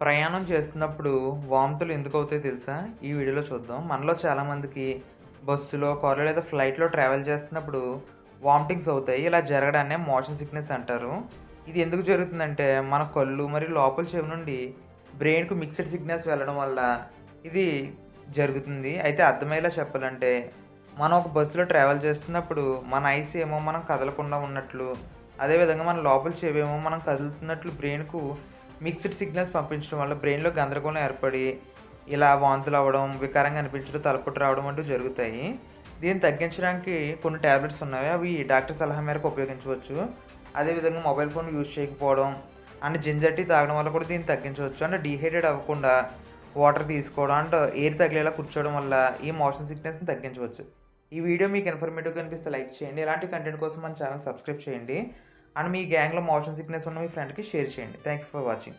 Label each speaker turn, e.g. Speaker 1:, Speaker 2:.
Speaker 1: ప్రయాణం చేస్తున్నప్పుడు వాంతులు ఎందుకు అవుతాయో తెలుసా? ఈ వీడియోలో చూద్దాం. మనలో చాలామందికి బస్సులో కారులో లేదా ఫ్లైట్లో ట్రావెల్ చేస్తున్నప్పుడు వామిటింగ్స్ అవుతాయి. ఇలా జరగడాన్నే మోషన్ సిక్నెస్ అంటారు. ఇది ఎందుకు జరుగుతుందంటే మన కళ్ళు మరియు లోపల చెవి నుండి బ్రెయిన్కు మిక్స్డ్ సిగ్నల్స్ వెళ్ళడం వల్ల ఇది జరుగుతుంది. అయితే అర్థమయ్యేలా చెప్పాలంటే మనం ఒక బస్సులో ట్రావెల్ చేస్తున్నప్పుడు మన ఐస్ ఏమో మనం కదలకుండా ఉన్నట్లు అదేవిధంగా మన లోపల చెవి ఏమో మనం కదులుతున్నట్లు బ్రెయిన్కు మిక్స్డ్ సిగ్నల్స్ పంపించడం వల్ల బ్రెయిన్లో గందరగోళం ఏర్పడి ఇలా వాంతులు అవ్వడం వికారంగా అనిపించడం తలపుట్టు రావడం అంటూ జరుగుతాయి. దీన్ని తగ్గించడానికి కొన్ని ట్యాబ్లెట్స్ ఉన్నాయి అవి డాక్టర్ సలహా మేరకు ఉపయోగించవచ్చు. అదేవిధంగా మొబైల్ ఫోన్ యూజ్ చేయకపోవడం అండ్ జింజర్ టీ తాగడం వల్ల కూడా దీన్ని తగ్గించవచ్చు. అంటే డీహైడ్రేట్ అవ్వకుండా వాటర్ తీసుకోవడం అండ్ ఎయిర్ తగిలేలా కూర్చోవడం వల్ల ఈ మోషన్ సిక్నెస్ని తగ్గించవచ్చు. ఈ వీడియో మీకు ఇన్ఫర్మేటివ్గా కనిపిస్తే లైక్ చేయండి. ఇలాంటి కంటెంట్ కోసం మన ఛానల్ సబ్స్క్రైబ్ చేయండి. అండ్ మీ గ్యాంగ్లో మోషన్ సిక్నెస్ ఉన్న మీ ఫ్రెండ్కి షేర్ చేయండి. Thank you for watching.